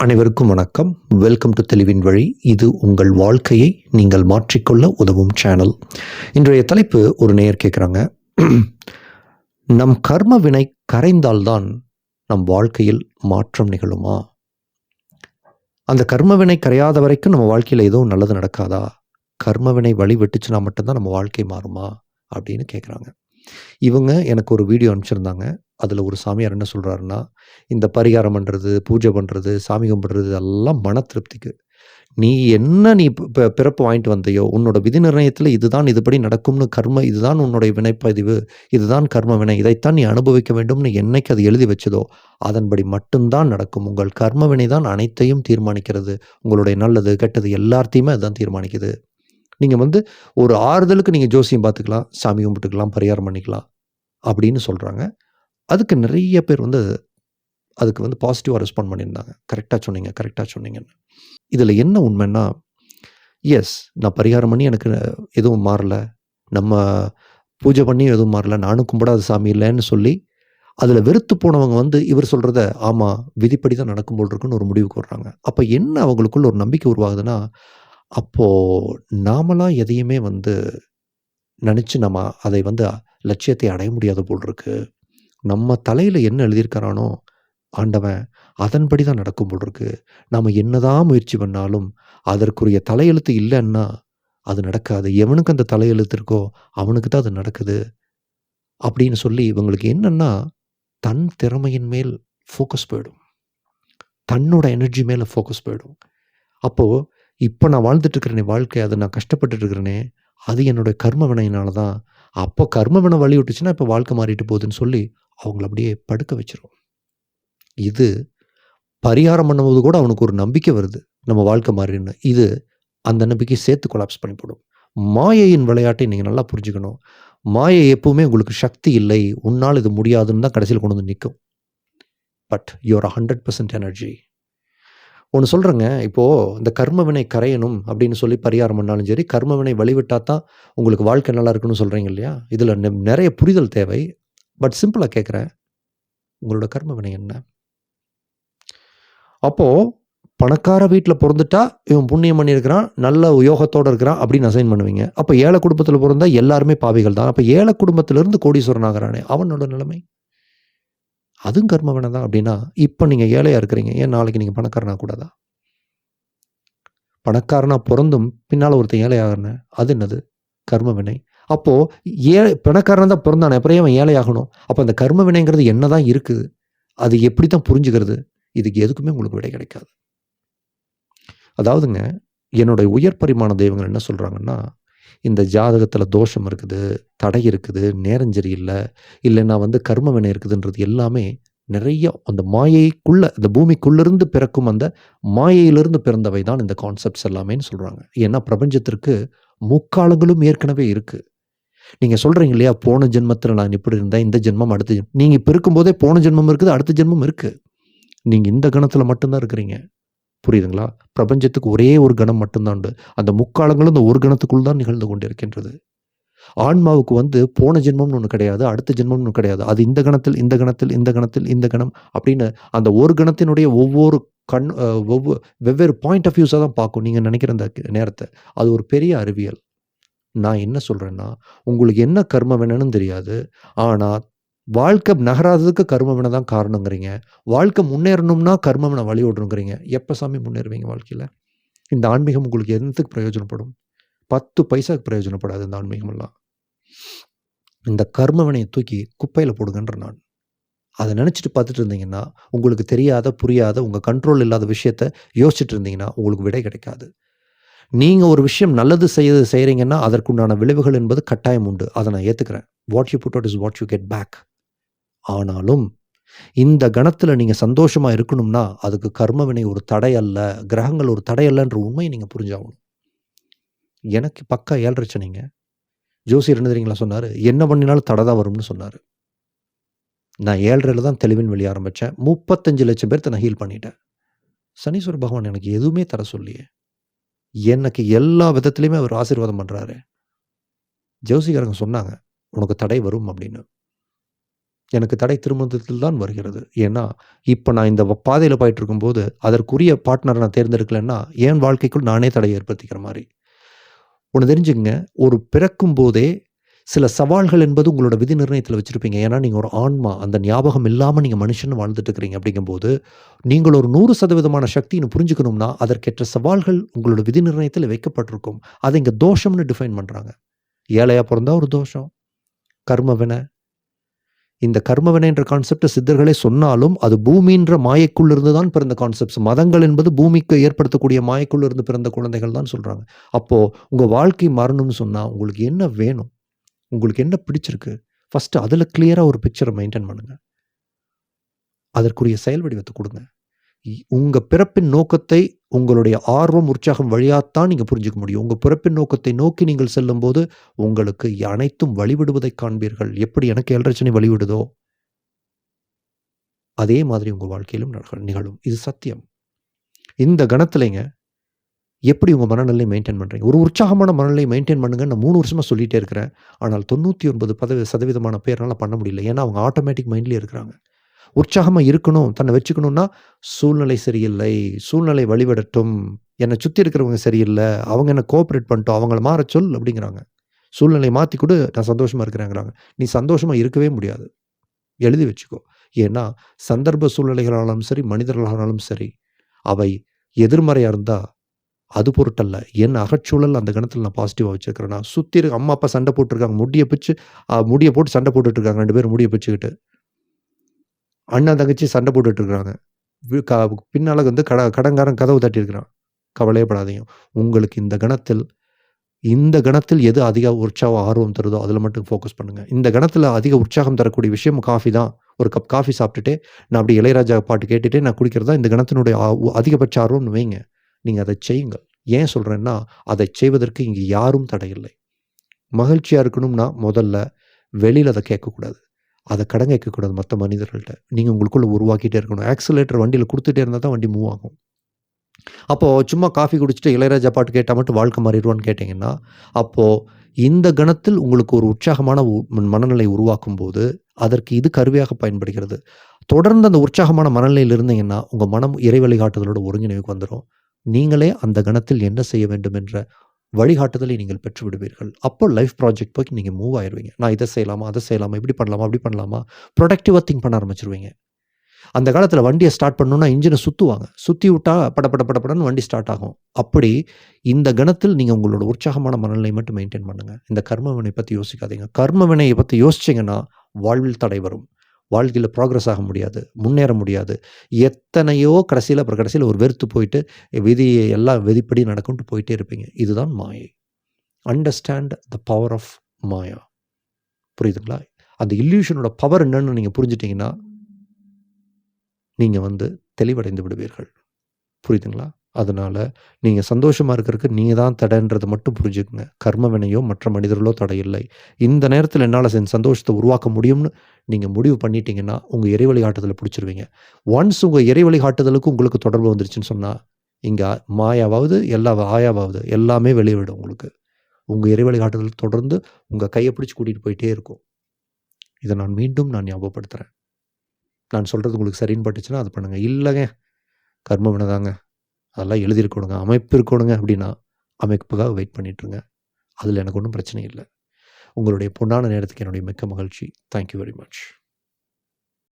அனைவருக்கும் வணக்கம். Welcome to தெளிவின் வழி இது உங்கள் வாழ்க்கையை நீங்கள் மாற்றிக்கொள்ள உதவும் சேனல் இன்றைய தலைப்பு ஒரு நேயர் கேட்குறாங்க நம் கர்ம வினை கரைந்தால்தான் நம் வாழ்க்கையில் மாற்றம் நிகழுமா? அந்த கர்ம வினை கரையாத வரைக்கும் நம்ம வாழ்க்கையில் எதுவும் நல்லது நடக்காதா? கர்ம வினை வழி விட்டுச்சுன்னா மட்டும்தான் நம்ம வாழ்க்கை மாறுமா? அப்படின்னு கேட்குறாங்க இவங்க எனக்கு ஒரு வீடியோ அனுப்பிச்சிருந்தாங்க. அதில் ஒரு சாமியார் என்ன சொல்கிறாருன்னா இந்த பரிகாரம் பண்ணுறது பூஜை பண்ணுறது சாமி கும்பிட்றது எல்லாம் மன திருப்திக்கு. நீ என்ன நீ இப்போ பிறப்பு வாங்கிட்டு வந்தையோ உன்னோட விதி நிர்ணயத்தில் இதுதான் இதுபடி நடக்கும்னு கர்ம இதுதான் உன்னுடைய வினைப்பதிவு இதுதான் கர்ம வினை இதைத்தான் நீ அனுபவிக்க வேண்டும்னு என்னைக்கு அது எழுதி வச்சதோ அதன்படி மட்டும்தான் நடக்கும். உங்கள் கர்ம வினை தான் அனைத்தையும் தீர்மானிக்கிறது. உங்களுடைய நல்லது கெட்டது எல்லாத்தையுமே அதுதான் தீர்மானிக்குது. நீங்கள் வந்து ஒரு ஆறுதலுக்கு நீங்கள் ஜோசியம் பார்த்துக்கலாம் சாமி கும்பிட்டுக்கலாம் பரிகாரம் பண்ணிக்கலாம் அப்படின்னு சொல்கிறாங்க அதுக்கு நிறைய பேர் வந்து அதுக்கு வந்து பாசிட்டிவாக ரெஸ்பாண்ட் பண்ணியிருந்தாங்க. கரெக்டாக சொன்னீங்க கரெக்டாக சொன்னீங்கன்னு. இதில் என்ன உண்மைன்னா எஸ் நான் பரிகாரம் பண்ணி எனக்கு எதுவும் மாறல. நம்ம பூஜை பண்ணி எதுவும் மாறல. நானும் கும்பிடாத சாமி இல்லைன்னு சொல்லி அதில் வெறுத்து போனவங்க வந்து இவர் சொல்கிறத ஆமாம் விதிப்படி தான் நடக்கும் போல் இருக்குன்னு ஒரு முடிவுக்கு வர்றாங்க. அப்போ என்ன அவங்களுக்குள்ள ஒரு நம்பிக்கை உருவாகுதுன்னா அப்போது நாமளாக எதையுமே வந்து நினச்சி நம்ம அதை வந்து லட்சியத்தை அடைய முடியாத போல் இருக்குது நம்ம தலையில் என்ன எழுதியிருக்கிறானோ ஆண்டவன் அதன்படி தான் நடக்கும் போல் இருக்கு நம்ம என்னதான் முயற்சி பண்ணாலும் அதற்குரிய தலையெழுத்து இல்லைன்னா அது நடக்காது. எவனுக்கு அந்த தலையெழுத்து இருக்கோ அவனுக்கு தான் அது நடக்குது. அப்படின்னு சொல்லி இவங்களுக்கு என்னன்னா தன் திறமையின் மேல் ஃபோக்கஸ் போயிடும். தன்னோட எனர்ஜி மேலே ஃபோக்கஸ் போயிடும். அப்போது இப்போ நான் வாழ்ந்துட்டு இருக்கிறேனே வாழ்க்கை அதை நான் கஷ்டப்பட்டுட்டு இருக்கிறேனே அது என்னோட கர்ம வினையினால தான். அப்போ கர்ம வினை வழி விட்டுச்சுன்னா இப்போ வாழ்க்கை மாறிட்டு போகுதுன்னு சொல்லி அவங்கள அப்படியே படுக்க வச்சிரும். இது பரிகாரம் பண்ணும்போது கூட அவனுக்கு ஒரு நம்பிக்கை வருது. நம்ம வாழ்க்கை மாறின்னு இது அந்த நம்பிக்கையை சேர்த்து கொலாப்ஸ் பண்ணி போடும் மாயையின் விளையாட்டை நீங்கள் நல்லா புரிஞ்சுக்கணும். மாயை எப்பவுமே உங்களுக்கு சக்தி இல்லை. உன்னால் இது முடியாதுன்னு தான் கடைசியில் கொண்டு வந்து நிற்கும் but your hundred percent energy ஒன்று சொல்கிறேங்க இப்போது இந்த கர்மவினை கரையணும் அப்படின்னு சொல்லி பரிகாரம் பண்ணாலும் சரி கர்மவினை வழிவிட்டால் தான் உங்களுக்கு வாழ்க்கை நல்லா இருக்குன்னு சொல்கிறீங்க இல்லையா? இதில் நிறைய புரிதல் தேவை. பட் சிம்பிளாக கேட்குறேன். உங்களோட கர்மவினை என்ன? அப்போது பணக்கார வீட்டில் பிறந்துட்டா இவன் புண்ணியம் பண்ணியிருக்கிறான் நல்ல யோகத்தோடு இருக்கிறான் அப்படின்னு அசைன் பண்ணுவீங்க. அப்போ ஏழை குடும்பத்தில் பிறந்தால் எல்லாருமே பாவிகள் தான். அப்போ ஏழை குடும்பத்திலிருந்து கோடீஸ்வரன் ஆகிறானே அவனோட நிலைமை? அதுவும் கர்மவினை தான் அப்படின்னா இப்போ நீங்கள் ஏழையாக இருக்கிறீங்க. ஏன் நாளைக்கு நீங்கள் பணக்காரனா கூடாதா? பணக்காரனா பிறந்தும் பின்னால் ஒருத்தன் ஏழை அது என்னது? கர்ம வினை. அப்போது ஏ பிணக்காரன் தான் பிறந்தானே. அப்புறம் அவன் ஏழை ஆகணும் அப்போ அந்த கர்ம வினைங்கிறது என்ன தான் இருக்குது? அது எப்படி தான் புரிஞ்சுக்கிறது? இதுக்கு எதுக்குமே உங்களுக்கு விடை கிடைக்காது. அதாவதுங்க என்னுடைய உயர் பரிமாண தெய்வங்கள் என்ன சொல்கிறாங்கன்னா இந்த ஜாதகத்தில் தோஷம் இருக்குது தடை இருக்குது நேரம் சரியில்லை இல்லைன்னா வந்து கர்ம வினை இருக்குதுன்றது எல்லாமே நிறைய அந்த மாயைக்குள்ள இந்த பூமிக்குள்ளிருந்து பிறக்கும் அந்த மாயையிலிருந்து பிறந்தவை தான் இந்த கான்செப்ட்ஸ் எல்லாமேன்னு சொல்கிறாங்க ஏன்னா பிரபஞ்சத்திற்கு முக்காலங்களும் ஏற்கனவே இருக்குது நீங்கள் சொல்கிறீங்க இல்லையா போன ஜென்மத்தில் நான் இப்படி இருந்தேன் இந்த ஜென்மம் அடுத்த ஜென்மம் நீங்கள் இப்போ இருக்கும்போதே போன ஜென்மம் இருக்குது அடுத்த ஜென்மம் இருக்குது நீங்கள் இந்த கணத்தில் மட்டும்தான் இருக்கிறீங்க. புரியுதுங்களா? பிரபஞ்சத்துக்கு ஒரே ஒரு கணம் மட்டும்தான் உண்டு. அந்த முக்காலங்களும் அந்த ஒரு கணத்துக்குள் தான் நிகழ்ந்து கொண்டிருக்கின்றது. ஆன்மாவுக்கு வந்து போன ஜென்மம்னு ஒன்று கிடையாது அடுத்த ஜென்மம்னு ஒன்று கிடையாது. அது இந்த கணத்தில் இந்த கணத்தில் இந்த கணத்தில் இந்த கணம் அப்படின்னு அந்த ஒரு கணத்தினுடைய ஒவ்வொரு கண் ஒவ்வொரு வெவ்வேறு பாயிண்ட் ஆஃப் வியூஸாக தான் பார்க்கும். நீங்கள் நினைக்கிற அந்த நேரத்தை. அது ஒரு பெரிய அறிவியல். நான் என்ன சொல்கிறேன்னா உங்களுக்கு என்ன கர்மம் வேணும்னு தெரியாது. ஆனால் வாழ்க்கை நகராததுக்கு கர்மவினை தான் காரணங்கிறீங்க. வாழ்க்கை முன்னேறணும்னா கர்மவினை வழி விடணுங்கிறீங்க எப்போ சாமி முன்னேறுவீங்க வாழ்க்கையில்? இந்த ஆன்மீகம் உங்களுக்கு எந்தத்துக்கு பிரயோஜனப்படும்? பத்து பைசாக்கு பிரயோஜனப்படாது இந்த ஆன்மீகமெல்லாம். இந்த கர்மவினையை தூக்கி குப்பையில் போடுங்கன்ற நான். அதை நினச்சிட்டு பார்த்துட்டு இருந்தீங்கன்னா உங்களுக்கு தெரியாத புரியாத உங்கள் கண்ட்ரோல் இல்லாத விஷயத்த யோசிச்சுட்டு இருந்தீங்கன்னா உங்களுக்கு விடை கிடைக்காது. நீங்கள் ஒரு விஷயம் நல்லது செய்ய செய்கிறீங்கன்னா அதற்குண்டான விளைவுகள் என்பது கட்டாயம் உண்டு. அதை நான் ஏற்றுக்கிறேன் what you put out is what you get back ஆனாலும் இந்த கணத்தில் நீங்கள் சந்தோஷமாக இருக்கணும்னா அதுக்கு கர்மவினை ஒரு தடை அல்ல கிரகங்கள் ஒரு தடை அல்லன்ற உண்மையை நீங்கள் புரிஞ்சாகணும். எனக்கு பக்கா ஏழ்றச்சனிங்க ஜோசியர் என்ன தெரியுங்களா சொன்னார்? என்ன பண்ணினாலும் தடை தான் வரும்னு சொன்னார். நான் ஏழ்ரையில் தான் தெளிவின் வெளியே ஆரம்பித்தேன் முப்பத்தஞ்சு லட்சம் பேர்த்த நான் ஹீல் பண்ணிட்டேன். சனீஸ்வர பகவான் எனக்கு எதுவுமே தர சொல்லியே. எனக்கு எல்லா விதத்துலையுமே அவர் ஆசீர்வாதம் பண்ணுறாரு ஜோசிகாரங்க சொன்னாங்க உனக்கு தடை வரும் அப்படின்னு. எனக்கு தடை திருமணத்தில் தான் வருகிறது. ஏன்னா இப்போ நான் இந்த பாதையில் போயிட்டு இருக்கும்போது அதற்குரிய பார்ட்னரை நான் தேர்ந்தெடுக்கலைன்னா என் வாழ்க்கைக்குள் நானே தடை ஏற்படுத்திக்கிற மாதிரி. ஒன்று தெரிஞ்சுங்க ஒரு பிறக்கும் போதே சில சவால்கள் என்பது உங்களோட விதி நிர்ணயத்தில் வச்சுருப்பீங்க. ஏன்னா நீங்கள் ஒரு ஆன்மா அந்த ஞாபகம் இல்லாமல் நீங்கள் மனுஷன் வாழ்ந்துட்டு இருக்கிறீங்க அப்படிங்கும்போது நீங்கள் ஒரு நூறு சதவீதமான சக்தின்னு புரிஞ்சுக்கணும்னா அதற்கேற்ற சவால்கள் உங்களோட விதி நிர்ணயத்தில் வைக்கப்பட்டிருக்கும். அதை இங்கே தோஷம்னு டிஃபைன் பண்ணுறாங்க ஏழையாக பிறந்தா ஒரு தோஷம். கர்மவினை இந்த கர்மவினைன்ற கான்செப்டை சித்தர்களே சொன்னாலும் அது பூமின்ற மாயக்குள்ளிருந்து தான் பிறந்த கான்செப்ட்ஸ் மதங்கள் என்பது பூமிக்கு ஏற்படுத்தக்கூடிய மாயக்குள்ளிருந்து பிறந்த குழந்தைகள் தான் சொல்கிறாங்க அப்போது உங்கள் வாழ்க்கை மாறணும்னு சொன்னால் உங்களுக்கு என்ன வேணும்? உங்களுக்கு என்ன பிடிச்சிருக்கு? ஃபஸ்ட்டு அதில் கிளியராக ஒரு பிக்சரை மெயின்டைன் பண்ணுங்கள் அதற்குரிய செயல் வடிவத்தை கொடுங்க. உங்கள் பிறப்பின் நோக்கத்தை உங்களுடைய ஆர்வம் உற்சாகம் வழியாத்தான் நீங்கள் புரிஞ்சுக்க முடியும். உங்கள் பிறப்பின் நோக்கத்தை நோக்கி நீங்கள் செல்லும்போது உங்களுக்கு அனைத்தும் வழிவிடுவதை காண்பீர்கள். எப்படி எனக்கு ஏழரச்சனை வழிவிடுதோ? அதே மாதிரி உங்கள் வாழ்க்கையிலும் நிகழும். இது சத்தியம். இந்த கணத்துலைங்க எப்படி உங்கள் மனநிலை மெயின்டைன் பண்ணுறீங்க ஒரு உற்சாகமான மனநிலை மெயின்டைன் பண்ணுங்க நான் மூணு வருஷமாக சொல்லிகிட்டே இருக்கிறேன். ஆனால் தொண்ணூற்றி ஒன்பது பதவி சதவீதமான பேரால் பண்ண முடியல. ஏன்னா அவங்க ஆட்டோமேட்டிக் மைண்ட்லேயே இருக்கிறாங்க. உற்சாகமாக இருக்கணும் தன்னை வச்சுக்கணும்னா சூழ்நிலை சரியில்லை சூழ்நிலை வழிவிடட்டும் என்னை சுற்றி இருக்கிறவங்க சரியில்லை அவங்க என்ன கோஆப்ரேட் பண்ணிட்டோம் அவங்கள மாற சொல் அப்படிங்கிறாங்க. சூழ்நிலை மாற்றி கூட நான் சந்தோஷமாக இருக்கிறேங்கிறாங்க. நீ சந்தோஷமாக இருக்கவே முடியாது. எழுதி வச்சுக்கோ. ஏன்னா சந்தர்ப்ப சூழ்நிலைகளாலும் சரி மனிதர்களானாலும் சரி அவை எதிர்மறையாக இருந்தால் அது பொருட்டல்ல. என் அகச்சூழல் அந்த கணத்தில் நான் பாசிட்டிவாக வச்சுருக்கிறேன்னா சுற்றி இருக்க அம்மா அப்பா சண்டை போட்டிருக்காங்க. முடியை பிச்சு முடியை போட்டு சண்டை போட்டுட்ருக்காங்க ரெண்டு பேரும் முடியை பிச்சுக்கிட்டு. அண்ணன் தங்கச்சி சண்டை போட்டுட்ருக்குறாங்க. பின்னால் வந்து கட கடங்காரன் கதவு தட்டியிருக்கிறான். கவலையப்படாதீங்க. உங்களுக்கு இந்த கணத்தில் இந்த கணத்தில் எது அதிக உற்சாகம் ஆர்வம் தருதோ அதில் மட்டும் ஃபோக்கஸ் பண்ணுங்கள் இந்த கணத்தில் அதிக உற்சாகம் தரக்கூடிய விஷயம் காஃபி தான். ஒரு கப் காஃபி சாப்பிட்டுட்டு நான் அப்படி இளையராஜா பாட்டு கேட்டுட்டு நான் குடிக்கிறது தான் இந்த கணத்தினுடைய அதிகபட்ச ஆர்வம்னு வைங்க. நீங்கள் அதை செய்யுங்கள். ஏன் சொல்கிறேன்னா அதை செய்வதற்கு இங்கே யாரும் தடையில்லை. மகிழ்ச்சியாக இருக்கணும்னா முதல்ல வெளியில் அதை கேட்கக்கூடாது. அதை கடன் கேட்கக்கூடாது மற்ற மனிதர்கள்ட்ட. நீங்கள் உங்களுக்குள்ளே உருவாக்கிட்டே இருக்கணும். ஆக்சிலேட்டர் வண்டியில் கொடுத்துட்டே இருந்தால் தான் வண்டி மூவ் ஆகும். அப்போது சும்மா காஃபி குடிச்சிட்டு இளையராஜா பாட்டு கேட்டால் மட்டும் வாழ்க்கை மாறிடுவான்னு கேட்டிங்கன்னா அப்போது இந்த கணத்தில் உங்களுக்கு ஒரு உற்சாகமான மனநிலை உருவாக்கும் போது அதற்கு இது கருவியாக பயன்படுகிறது. தொடர்ந்து அந்த உற்சாகமான மனநிலையில் இருந்தீங்கன்னா உங்கள் மனம் இறை வழிகாட்டுதலோட ஒருங்கிணைவுக்கு வந்துடும் நீங்களே அந்த கணத்தில் என்ன செய்ய வேண்டும் என்ற வழிகாட்டுதலை நீங்கள் பெற்று விடுவீர்கள் அப்போ லைஃப் ப்ராஜெக்ட் போய் நீங்கள் மூவ் ஆயிடுவீங்க நான் இதை செய்யலாமா அதை செய்யலாமா இப்படி பண்ணலாமா அப்படி பண்ணலாமா? ப்ரொடக்டிவாக திங்க் பண்ண ஆரம்பிச்சிருவீங்க. அந்த காலத்தில் வண்டியை ஸ்டார்ட் பண்ணணும்னா இன்ஜினை சுற்றுவாங்க சுற்றி விட்டால் பட பட படப்படன்னு வண்டி ஸ்டார்ட் ஆகும். அப்படி இந்த கணத்தில் நீங்கள் உங்களோட உற்சாகமான மனநிலை மட்டும் மெயின்டைன் பண்ணுங்கள் இந்த கர்ம வினையை பற்றி யோசிக்காதீங்க. கர்ம வினையை பற்றி யோசிச்சிங்கன்னா வாழ்வில் தடை வரும். வாழ்க்கையில் ப்ராக்ரஸ் ஆக முடியாது முன்னேற முடியாது. எத்தனையோ கடைசியில் அப்புறம் கடைசியில் ஒரு வெறுத்து போயிட்டு விதியை எல்லாம் விதிப்படி நடக்கும்ட்டு போயிட்டே இருப்பீங்க. இதுதான் மாயை. Understand the power of Maya. புரியுதுங்களா? அந்த இல்யூஷனோட பவர் என்னன்னு நீங்கள் புரிஞ்சிட்டிங்கன்னா நீங்கள் வந்து தெளிவடைந்து விடுவீர்கள். புரியுதுங்களா? அதனால் நீங்கள் சந்தோஷமாக இருக்கிறதுக்கு நீங்கள் தான் தடைன்றதை மட்டும் புரிஞ்சுக்கங்க. கர்ம வினையோ மற்ற மனிதர்களோ தடை இல்லை இந்த நேரத்தில் என்னால் செஞ்ச சந்தோஷத்தை உருவாக்க முடியும்னு நீங்கள் முடிவு பண்ணிட்டீங்கன்னா உங்கள் இறைவழி காட்டுதலை பிடிச்சிருவீங்க. ஒன்ஸ் உங்கள் இறைவழி வழிகாட்டுதலுக்கு உங்களுக்கு தொடர்பு வந்துருச்சுன்னு சொன்னால் இங்கே மாயாவாவது எல்லா ஆயாவாவது எல்லாமே வெளியிடும் உங்களுக்கு. உங்கள் இறைவழி காட்டுதல் தொடர்ந்து உங்கள் கையை பிடிச்சி கூட்டிகிட்டு போயிட்டே இருக்கும். இதை நான் மீண்டும் நான் ஞாபகப்படுத்துகிறேன் நான் சொல்கிறது உங்களுக்கு சரின்னு பட்டுச்சுன்னா அது பண்ணுங்கள் இல்லைங்க. கர்ம தாங்க அதெல்லாம் எழுதியிருக்கணுங்க. அமைப்பு இருக்கணுங்க அப்படின்னா அமைப்புக்காக வெயிட் பண்ணிட்டுருங்க. அதில் எனக்கு ஒன்றும் பிரச்சனை இல்லை. உங்களுடைய பொன்னான நேரத்துக்கு என்னுடைய மிக்க மகிழ்ச்சி. Thank you very much